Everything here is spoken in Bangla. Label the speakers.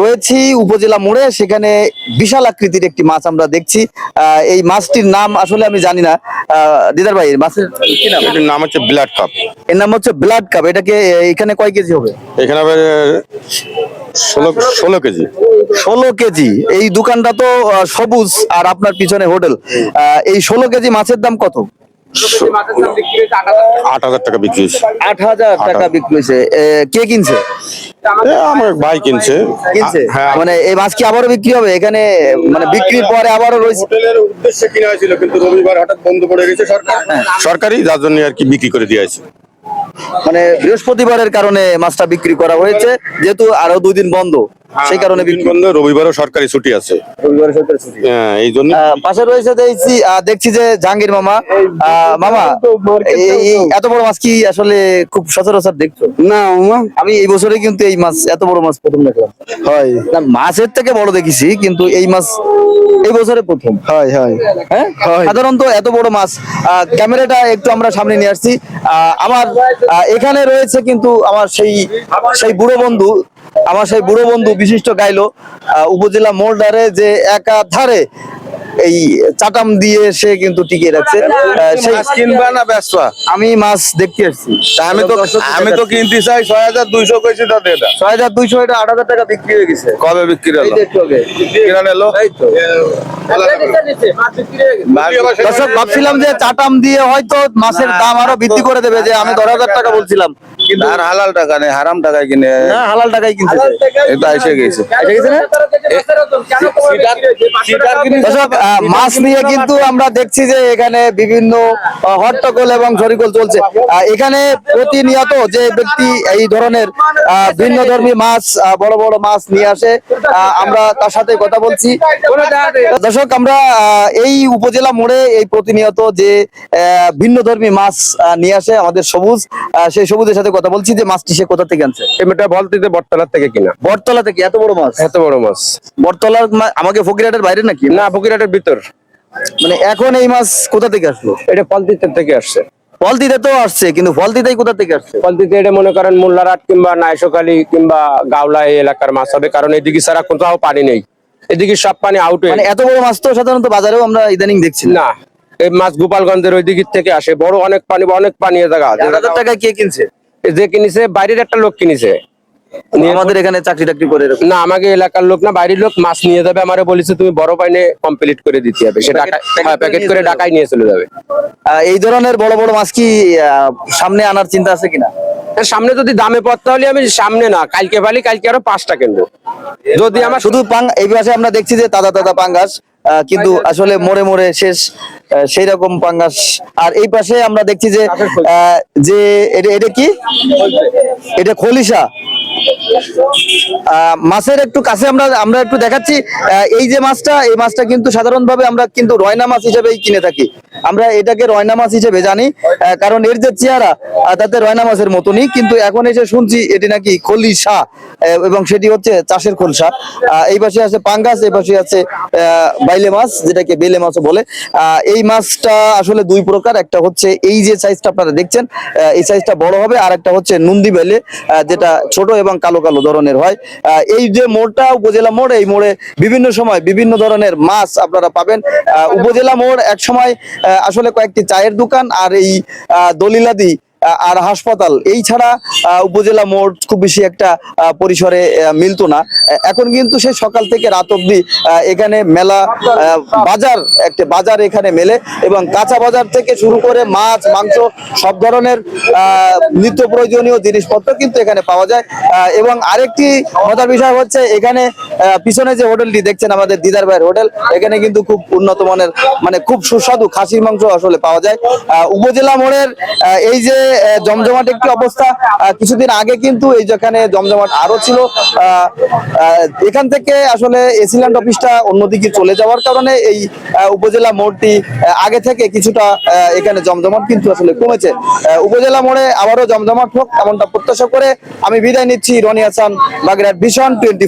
Speaker 1: রয়েছি উপজেলা মোড়ে সেখানে বিশাল আকৃতির একটি মাছ আমরা দেখছি। এই মাছটির নাম আসলে আমি জানি না। দিদার ভাই মাছের কি নাম?
Speaker 2: এটার নাম হচ্ছে ব্লাড কাপ
Speaker 1: এর নাম হচ্ছে ব্লাড কাপ এটাকে এখানে কয় কেজি হবে?
Speaker 2: এখানে হবে ষোলো ষোলো কেজি।
Speaker 1: ষোলো কেজি। এই দোকানটা তো সবুজ আর আপনার পিছনে হোটেল। এই ষোলো কেজি মাছের দাম কত?
Speaker 2: আট হাজার টাকা। বিক্রি হয়েছে।
Speaker 1: আট হাজার টাকা। বিক্রি হয়েছে। কে কিনছে?
Speaker 2: আমার ভাই কিনছে।
Speaker 1: কিনছে?
Speaker 2: হ্যাঁ
Speaker 1: মানে এই মাছ কি আবারও বিক্রি হবে? এখানে মানে বিক্রির পরে আবারও রয়েছে।
Speaker 2: হোটেলের উদ্দেশ্যে কিনা হয়েছিল কিন্তু রবিবার হঠাৎ বন্ধ পড়ে গেছে সরকার। সরকারি যার জন্য আর কি বিক্রি করে দিয়ে আছে
Speaker 1: মানে বৃহস্পতিবারের কারণে মাছটা বিক্রি করা হয়েছে যেহেতু আরও দুই দিন বন্ধ সেই কারণে
Speaker 2: বন্ধ রবিবারও সরকারি ছুটি আছে।
Speaker 1: রবিবারে সরকারি ছুটি।
Speaker 2: হ্যাঁ এই জন্য
Speaker 1: পাশে রয়েছে দেখছি দেখছি যে জাহাঙ্গীর মামা। আহ, মামা এত বড় মাছ কি আসলে খুব সচরাচর দেখছ?
Speaker 3: না মামা।
Speaker 1: আমি এই বছরে কিন্তু এই মাছ এত বড় মাছ প্রথম দেখলাম।
Speaker 3: হয়।
Speaker 1: মাছের থেকে বড় দেখেছি কিন্তু এই মাছ এই বছরে প্রথম?
Speaker 3: হয় হয়।
Speaker 1: হ্যাঁ? সাধারণত এত বড় মাছ। আহ, ক্যামেরাটা একটু আমরা সামনে নিয়ে আসছি। আহ, আমার এখানে রয়েছে কিন্তু আমার সেই সেই বুড়ো বন্ধু আমার সেই বুড়ো বন্ধু বিশিষ্ট গাইলো আহ, উপজেলা মোল্ডারে যে একাধারে এই চাটাম দিয়ে সে কিন্তু টিকিয়ে রাখছে। সেই
Speaker 3: কিনবা না ব্যবসা
Speaker 1: আমি মাছ দেখতে আসছি।
Speaker 3: আমি তো আমি তো কিনতে চাই ছয় হাজার দুইশো কইছি তাতে এটা
Speaker 1: ছয় হাজার দুইশো এটা আট হাজার টাকা বিক্রি হয়ে গেছে।
Speaker 3: কবে বিক্রি হলো। কিনা নিলো?
Speaker 1: দর্শক ভাবছিলাম যে চাটাম দিয়ে হয়তো মাছের দাম আরও বৃদ্ধি করে দেবে যে আমি দশ হাজার টাকা বলছিলাম। কিন্তু
Speaker 3: আর হালাল টাকা নেই হারাম টাকায় কিনে
Speaker 1: না হালাল
Speaker 3: এটা এসে গেছে।
Speaker 1: এসে গেছে না? মাছ নিয়ে কিন্তু আমরা দেখছি যে এখানে বিভিন্ন হট্টগোল এবং শরিগোল চলছে। এখানে প্রতিনিয়ত যে ব্যক্তি এই ধরনের ভিন্ন ধর্মী মাছ বড় বড় মাছ নিয়ে আসে আমরা তার সাথে কথা বলছি। দর্শক আমরা এই উপজেলা মোড়ে এই প্রতিনিয়ত যে ভিন্ন ধর্মী মাছ নিয়ে আসে আমাদের সবুজ সেই সবুজের সাথে কথা বলছি যে মাছটি সে কোথা থেকে আনছে।
Speaker 3: এটা বলতে বটতলার থেকে কিনা?
Speaker 1: বটতলা থেকে এত বড় মাছ?
Speaker 3: এত বড় মাছ।
Speaker 1: বটতলার আমাকে ফকিরহাটের বাইরে নাকি?
Speaker 3: না ফকিরাটের ভিতর?
Speaker 1: মানে এখন এই মাছ কোথা থেকে আসলো?
Speaker 3: এটা পলতিতের থেকে আসছে।
Speaker 1: তো আসছে কিন্তু কোথা থেকে আসছে?
Speaker 3: এটা মনে করেন মোল্লারাট কিংবা কিংবা গাওলা এই এলাকার মাছ হবে কারণ এদিকে ছাড়া কোথাও পানি নেই। এদিকে সব পানি আউট
Speaker 1: মানে এত বড় মাছ তো সাধারণত বাজারেও আমরা ইদানিং দেখছি না।
Speaker 3: এই মাছ গোপালগঞ্জের ওই দিক থেকে আসে। বড় অনেক পানি অনেক পানি জায়গা
Speaker 1: হাজার টাকায় কে কিনছে?
Speaker 3: যে কিনেছে বাইরের একটা লোক কিনেছে।
Speaker 1: আমাদের এখানে চাকরি টাকরি করে।
Speaker 3: না আমাকে এলাকার লোক না বাইরের লোক মাছ নিয়ে যাবে আমারে বলেছে তুমি বড় পাইনে কমপ্লিট করে দিতে হবে। সে
Speaker 1: প্যাকেট-
Speaker 3: হ্যাঁ
Speaker 1: করে নিয়ে চলে
Speaker 3: ঢাকায় নিয়ে চলে যাবে।
Speaker 1: এই ধরনের বড় বড় মাছ কি সামনে আনার চিন্তা আছে কিনা?
Speaker 3: সামনে যদি দামে পড়তে হলে আমি সামনে না কালকে পালি কালকে আরও পাঁচটা কিনবো। যদি আমার
Speaker 1: শুধু পাং এই পাশে আমরা দেখছি যে তাজা তাজা পাঙ্গাস কিন্তু আসলে মোড়ে মোড়ে শেষ সেই রকম পাঙ্গাস। আর এই পাশে আমরা দেখছি যে যে এটা এটা কি? এটা খলিশা। আহ, মাছের একটু কাছে আমরা আমরা একটু দেখাচ্ছি। এই যে মাছটা, এই মাছটা কিন্তু সাধারণভাবে আমরা কিন্তু রয়না মাছ হিসেবেই কিনে থাকি। আমরা এটাকে রয়না মাছ হিসেবে জানি কারণ এর যে চেহারা তাতে রয়না মাছের মতনই। কিন্তু এখন এসে শুনছি এটি নাকি খলিশা এবং সেটি হচ্ছে চাষের খোলসা এই পাশে আছে পাঙ্গাস, এই পাশে আছে বাইলে মাছ, যেটাকে বেলে মাছও বলে। এই মাছটা আসলে দুই প্রকার, একটা হচ্ছে এই যে সাইজটা আপনারা দেখছেন এই সাইজটা বড় হবে আর একটা হচ্ছে নন্দী বেলে যেটা ছোট এবং কালো কালো ধরনের হয়। এই যে মোড়টা, উপজেলা মোড়, এই মোড়ে বিভিন্ন সময় বিভিন্ন ধরনের মাছ আপনারা পাবেন। উপজেলা মোড় এক সময় আসলে কয়েকটি চায়ের দোকান আর এই দলিলাদি আর হাসপাতাল, এই ছাড়া উপজেলা মোড় খুব বেশি একটা পরিসরে মিলতো না। এখন কিন্তু সেই সকাল থেকে রাত অব্দি এখানে মেলা বাজার, একটা বাজার এখানে মেলে এবং কাঁচা বাজার থেকে শুরু করে মাছ, মাংস সব ধরনের নিত্য প্রয়োজনীয় জিনিসপত্র কিন্তু এখানে পাওয়া যায়। এবং আরেকটি মজার বিষয় হচ্ছে, এখানে পিছনে যে হোটেলটি দেখছেন আমাদের দিদার ভাইয়ের হোটেল, এখানে কিন্তু খুব উন্নত মানের মানে খুব সুস্বাদু খাসির মাংস আসলে পাওয়া যায়। উপজেলা মোড়ের এই যে জমজমাট একটি অবস্থা। কিছুদিন আগে কিন্তু এই যেখানে জমজমাট আরও ছিল এখান থেকে আসলে এসিল্যান্ড অফিসটা অন্যদিকে চলে যাওয়ার কারণে এই উপজেলা মোড়টি আগে থেকে কিছুটা এখানে জমজমাট কিন্তু আসলে কমেছে। উপজেলা মোড়ে আবারও জমজমাট হোক, এমনটা প্রত্যাশা করে আমি বিদায় নিচ্ছি। Rony Hasan, Bagerhat vision twenty